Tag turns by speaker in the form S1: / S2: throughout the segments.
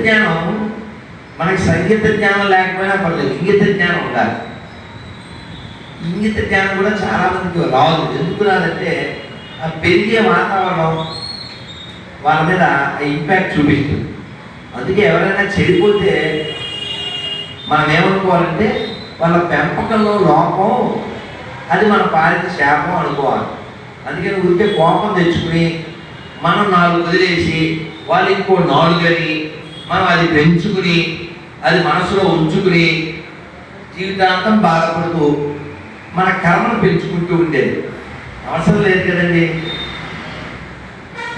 S1: జ్ఞానం మనకి సంగీత జ్ఞానం లేకపోయినా పర్లేదు ఇంగిత జ్ఞానం ఉండాలి. ఇంగిత జ్ఞానం కూడా చాలామందికి రాదు. ఎందుకు రాదంటే ఆ పెరిగే వాతావరణం వాళ్ళ మీద ఇంపాక్ట్ చూపిస్తుంది. అందుకే ఎవరైనా చెడిపోతే మనం ఏమనుకోవాలంటే వాళ్ళ పెంపకంలో లోపం అది మన పాలిత శాపం అనుకోవాలి. అందుకని ఊరికే కోపం తెచ్చుకుని మనం నాలుగు వదిలేసి వాళ్ళు ఇంకో నాలుగు అని మనం అది పెంచుకుని అది మనసులో ఉంచుకుని జీవితాంతం బాధపడుతూ మన కర్మను పెంచుకుంటూ ఉండేది. అవసరం లేదు కదండి?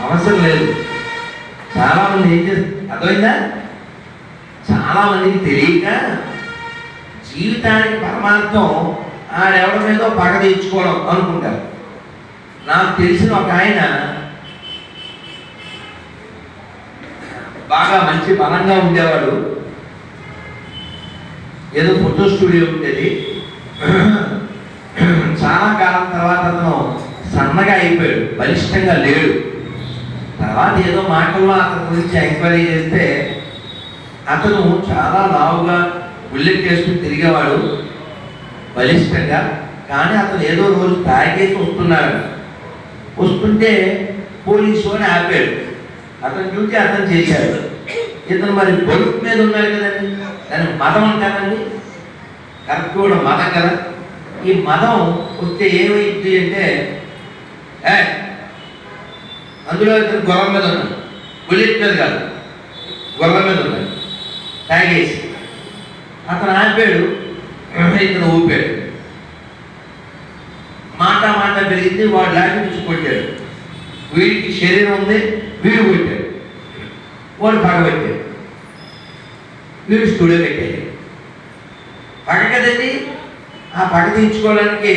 S1: అవసరం లేదు. చాలామంది ఏం చేస్తారు అర్థమైందా? చాలామందికి తెలియక జీవితానికి పరమార్థం ఆడెవడ మీద పగ తీర్చుకోవడం అనుకుంటారు. నాకు తెలిసిన ఒక ఆయన బాగా మంచి బలంగా ఉండేవాడు ఏదో ఫోటో స్టూడియో ఉండేది. చాలా కాలం తర్వాత అతను సన్నగా అయిపోయాడు. బలిష్టంగా లేడు. తర్వాత ఏదో మాటల్లో అతని గురించి ఎంక్వైరీ చేస్తే అతను చాలా లావుగా బుల్లెట్ వేసుకుని తిరిగేవాడు. బలిష్టంగా. కానీ అతను ఏదో రోజు తాగేసి వస్తున్నాడు. వస్తుంటే పోలీసు అని ఆపాడు. అతను డ్యూటీ అతను చేశాడు. ఇతను మరి బొలుపు మీద ఉన్నాడు కదండి. దాని మతం అంటారండి. కరెక్ట్ కూడా మతం కదా. ఈ మతం వస్తే ఏమైంది అంటే ఏ అందులో ఇతను గుర్రం మీద ఉన్నాడు బుల్లెట్ మీద కాదు గుర్రం మీద ఉన్నాడు తాగేసి. అతను ఆపాడు ఇతను ఊపాడు. మాట మాట పెరిగింది వాడు లాగి నుంచి కొట్టాడు. వీడికి శరీరం ఉంది వీడు కొట్టాడు. వాడు పగబెట్టాడు వీడు స్టూడియో పెట్టాడు పగ కదండి? ఆ పగ తీర్చుకోవడానికి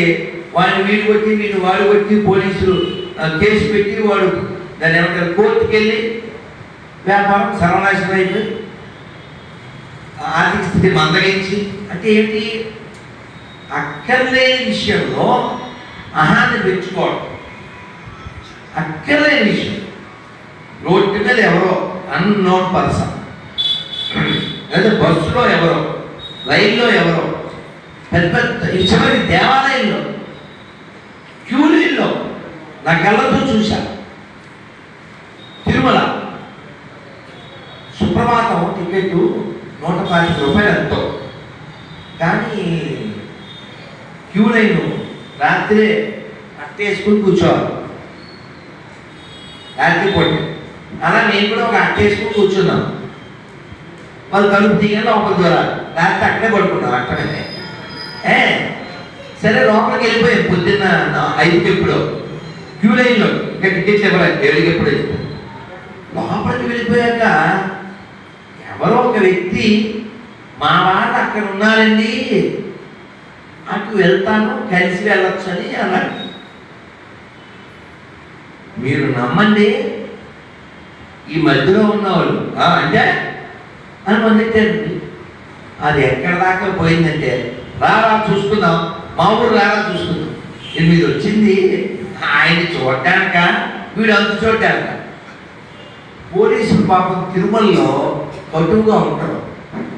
S1: వాడిని వీడు కొట్టి వీడు వాడు కొట్టి పోలీసులు కేసు పెట్టి వాడు దాన్ని ఏమంటారు కోర్టుకి వెళ్ళి వ్యాపారం సర్వనాశనం అయిపోయి ఆర్థిక స్థితి మందగించి అంటే ఏంటి అక్కర్లేని విషయంలో అహాన్ని పెంచుకోవడం. అక్కర్లేని విషయం. రోడ్డు మీద ఎవరో అన్నోన్ పర్సన్ లేదా బస్సులో ఎవరో రైల్లో ఎవరో పెద్ద పెద్ద ఇష్టమైన దేవాలయంలో క్యూలీల్లో నా కళ్ళతో చూశా. తిరుమల. సుప్రభాతం టికెట్ నూట పాతిక రూపాయలు ఎంతో. కానీ క్యూ లైన్ రాత్రే అట్టేసుకుని కూర్చోవాలి. రాత్రి పూట అలా నేను కూడా ఒక అట్టేసుకుని కూర్చున్నాను. వాళ్ళు తలుపు దిగాను లోపల దూరాలి. లేకపోతే అక్కడే పడుకున్నాం అక్కడనే. ఏ? సరే లోపలికి వెళ్ళిపోయాం. పొద్దున్న నా- ఐదుకి ఎప్పుడో? క్యూ లైన్లో. ఇంకా టికెట్ ఇవ్వలేదు. ఏడుకి ఎప్పుడు లోపలికి వెళ్ళిపోయాక ఎవరో ఒక వ్యక్తి మా వాళ్ళు అక్కడ ఉన్నారండి. అటు వెళ్తాను కలిసి వెళ్ళొచ్చు అని అన్నాడు. మీరు నమ్మండి ఈ మధ్యలో ఉన్నవాళ్ళు. అంటే అని మొదలెట్టారండి అది ఎక్కడ దాకా పోయిందంటే రారా చూసుకుందాం మా ఊరు రారా చూసుకుందాం. ఎనిమిది వచ్చింది ఆయన చూడటానిక వీడు అంత చూడటానిక. పోలీసులు పాపం తిరుమలలో కటువుగా ఉంటారు.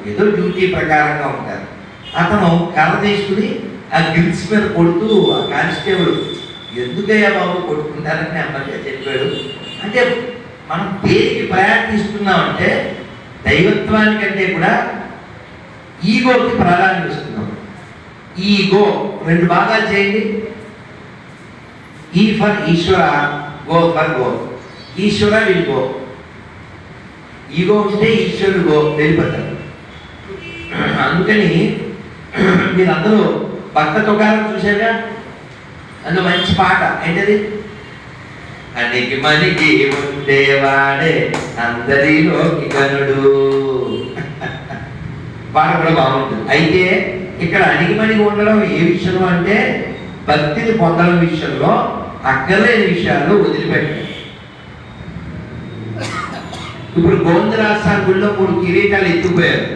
S1: ఏదో డ్యూటీ ప్రకారంగా ఉంటారు. అతను కర్ర తీసుకుని ఆ గిల్స్ మీద కొడుతూ ఆ కానిస్టేబుల్ ఎందుకయ్యా బాబు కొట్టుకుంటారని ఎమ్మెల్యే చెప్పాడు. అంటే మనం దేనికి ప్రయాణిస్తున్నామంటే దైవత్వానికంటే కూడా ఈగోకి ప్రాధాన్యం ఇస్తున్నాం. ఈగో రెండు భాగాలు చేయండి. E for Eshwara go for go. Eshwara will go. Ego ఉంటే ఈశ్వరుడు గో వెళ్ళిపోతాడు. అందుకని మీరందరూ భక్త తుకారం చూసారా అందులో మంచి పాట. ఏంటది? అనికి మనికి ఉండేవాడే అందరిలోకి కనుడు పాట కూడా బాగుంటుంది. అయితే ఇక్కడ అణిగిమణిగి ఉండడం ఏ విషయంలో అంటే భక్తిని పొందడం విషయంలో అక్కర్లేని విషయాలు వదిలిపెట్టడం. ఇప్పుడు గోవిందరాజస్వామి గుళ్ళో మూడు కిరీటాలు ఎత్తుకుపోయారు.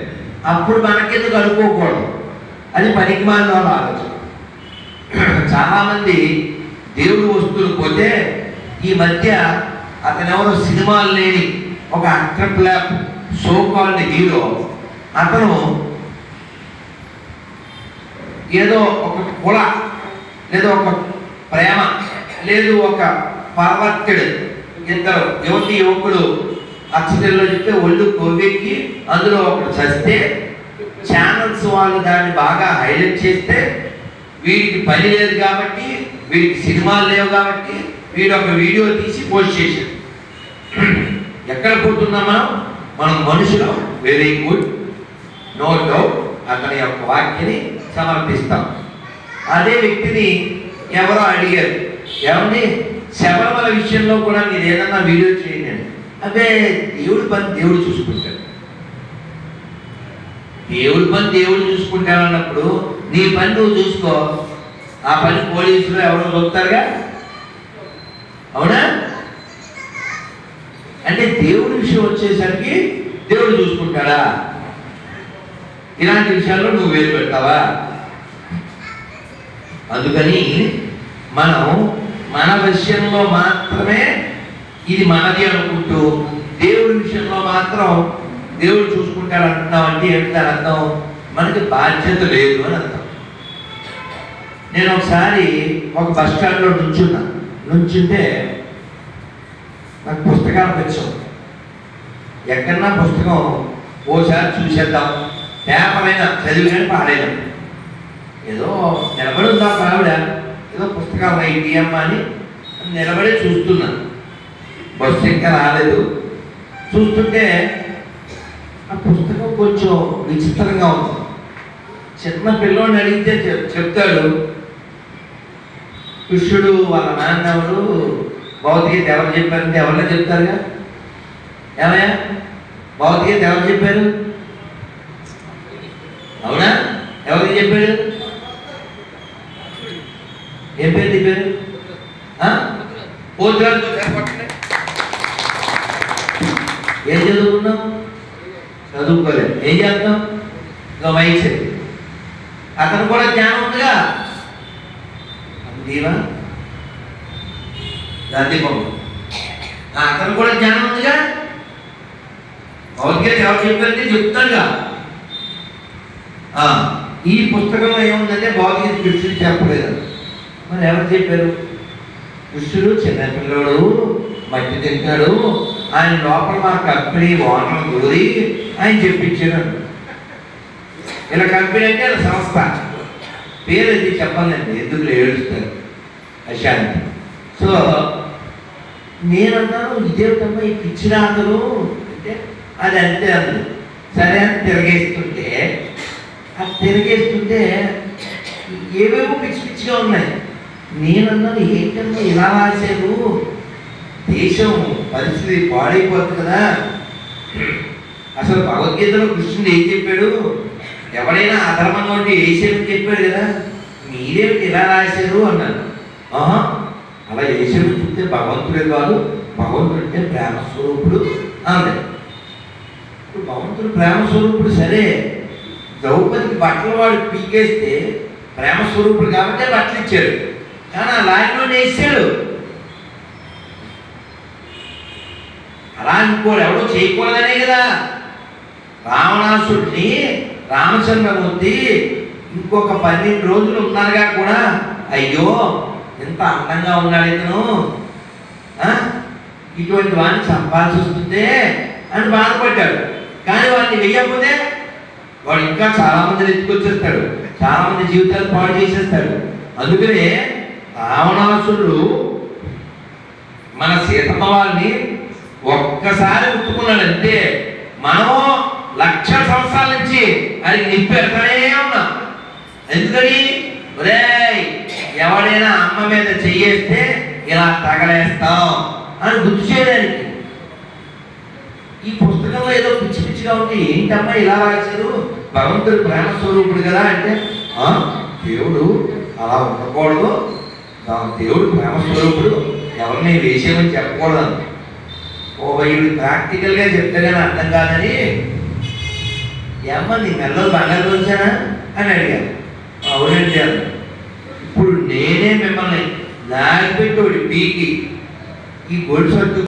S1: అప్పుడు మనకెందుకు అనుకోకూడదు? అది పనికి మాలిన ఆలోచన. చాలామంది దేవుడు వస్తువులు పోతే ఈ మధ్య అతను ఎవరో సినిమాలు లేని ఒక అక్రప్లాప్ సో కాల్డ్ హీరో అతను ఏదో ఒక కుల లేదా ఒక ప్రేమ లేదు ఒక పర్వర్టెడ్ ఇద్దరు యువతి యువకుడు అచ్చటిలో చెప్తే ఒళ్ళు కొవ్వెక్కి అందులో ఒకడు చస్తే ఛానల్స్ వాళ్ళు దాన్ని బాగా హైలైట్ చేస్తే వీడికి పని లేదు కాబట్టి వీడికి సినిమాలు లేవు కాబట్టి వీడు ఒక వీడియో తీసి పోస్ట్ చేశాడు ఎక్కడ పోతున్నాం మనం? మనం మనుషులు. వెరీ గుడ్ నో డౌట్ అతని యొక్క వాక్యని సమర్పిస్తాం. అదే వ్యక్తిని ఎవరో అడిగారు. ఏమండి? శబరిమల విషయంలో కూడా మీరు ఏదన్నా వీడియో చేయండి అని. అదే దేవుడి పని దేవుడు చూసుకుంటాడు. దేవుడి పని దేవుడు చూసుకుంటానన్నప్పుడు నీ పని నువ్వు చూసుకో. ఆ పని పోలీసులు ఎవరో చూస్తారుగా అవునా అంటే దేవుడి విషయం వచ్చేసరికి దేవుడు చూసుకుంటాడా? ఇలాంటి విషయాల్లో నువ్వు వేలు పెడతావా? అందుకని మనం మన విషయంలో మాత్రమే ఇది మనది అనుకుంటూ దేవుడి విషయంలో మాత్రం దేవుడు చూసుకుంటాడు అంటున్నాం అంటే ఏంటి అర్థం? మనకి బాధ్యత లేదు అని అర్థం. నేను ఒకసారి ఒక బస్ స్టాండ్లో నుంచున్నా. నుంచుంటే నాకు పుస్తకాలు వచ్చాం ఎక్కడన్నా పుస్తకం ఓసారి చూసేద్దాం. పేపర్ అయినా చదివి కానీ పాడైనా ఏదో నిలబడి ఉందా ఆవిడ. ఏదో పుస్తకాలు ఐటీఎం అని నిలబడి చూస్తున్నాను బస్సు ఇంకా రాలేదు. చూస్తుంటే ఆ పుస్తకం కొంచెం విచిత్రంగా ఉంది. చిన్న పిల్లోని అడిగితే చెప్- చెప్తాడు. కృష్ణుడు వాళ్ళ నాన్న ఎవరు భౌతికత ఎవరు చెప్పారంటే ఎవరైనా చెప్తారుగా? ఏమయ్యా? భౌతికత ఎవరు చెప్పారు? అవునా? ఎవరికి చెప్పాడు? ఏం పేరు నీ పేరు? ఆ? పోతురాజు ఏం చదువుకున్నావు? చదువుకోలేదు. ఏం చేస్తాం ఇంకా వయసు అతను కూడా జ్ఞానం ఉందిగా. దీవా గాంధీ బాబు అతను కూడా జ్ఞానం ఉందిగా? భగవద్గీత ఎవరు చెప్పారంటే చెప్తాడుగా. ఆ, ఈ పుస్తకంలో ఏముందంటే భగవద్గీత కృష్ణుడు చెప్పలేదు. మరి ఎవరు చెప్పారు? కృష్ణుడు చిన్నపిల్లడు మట్టి తింటాడు ఆయన లోపల మా కంపెనీ వాటర్ దూరి ఆయన చెప్పించాడు. ఇలా కంపెనీ అంటే ఇలా సంస్థ. పేరు అది చెప్పాలండి ఎందుకు ఏడుస్తారు? అశాంతి. సో నేనన్నాను ఇదేమిటమ్మా ఈ పిచ్చినాథులు అంటే అది అంతే అంది. సరే అని తిరగేస్తుంటే ఆ తిరగేస్తుంటే ఏవేవో పిచ్చి పిచ్చిగా ఉన్నాయి. నేనన్నాను ఏంటన్నా ఇలా రాశారు? దేశం పరిస్థితి పాడైపోతుంది కదా. అసలు భగవద్గీతలో కృష్ణుడు ఏం చెప్పాడు? ఎవడైనా అధర్మంగా ఉంటే ఏసేపు చెప్పాడు కదా? మీరేమిటి ఇలా రాశారు అన్నాను ఆహా అలా భగవంతుడే కాదు? భగవంతుడు అంటే ప్రేమ స్వరూపుడు అన్నాడు ఇప్పుడు భగవంతుడు ప్రేమ స్వరూపుడు సరే. ద్రౌపదికి బట్టలు వాడు పీకేస్తే ప్రేమ స్వరూపుడు కాబట్టి బట్టలు ఇచ్చాడు. కానీ ఆ లాయలో వేసాడు. అలా అనుకోడు ఎవడో చేయకూడదనే కదా. రావణాసుడిని రామచంద్రమూర్తి ఇంకొక పన్నెండు రోజులు ఉన్నారుగా కూడా. అయ్యో ఎంత అందంగా ఉన్నాడు ఇతను. ఆ? ఇటువంటి వాడిని చంపాల్సి వస్తుందే అని బాధపడ్డాడు. కానీ వాడిని వెయ్యకపోతే వాడు ఇంకా చాలా మందిని ఎత్తుకొచ్చేస్తాడు చాలా మంది జీవితాలు పాడు చేసేస్తాడు. అందుకనే రావణాసురుడు మన సీతమ్మ వాళ్ళని ఒక్కసారి ముట్టుకున్నాడు అంతే. మనము లక్ష సంవత్సరాల నుంచి ఆయనకి నిప్పు పెడతానే ఉన్నాం. ఎందుకని? ఒరేయ్ ఎవడైనా అమ్మ మీద చెయ్యేస్తే ఇలా తగలేస్తాం అని గుర్తు చేయడానికి. ఈ పుస్తకంలో ఏదో పిచ్చి పిచ్చిగా ఉంది. ఏంటమ్మా ఇలా రాశారు? భగవంతుడు ప్రేమ స్వరూపుడు కదా అంటే దేవుడు అలా ఉండకూడదు. దేవుడు ప్రేమ స్వరూపుడు ఎవరిని వేసేమని చెప్పకూడదు ఓ వీడు ప్రాక్టికల్గా చెప్తే అర్థం కాదని ఏమ్మా నీ మెల్లలు బంగారు వచ్చానా అని అడిగాను. అవునండి అన్న ఇప్పుడు నేనే మిమ్మల్ని నాగిపెట్టి ఒకటి పీకి ఈ గొలుసు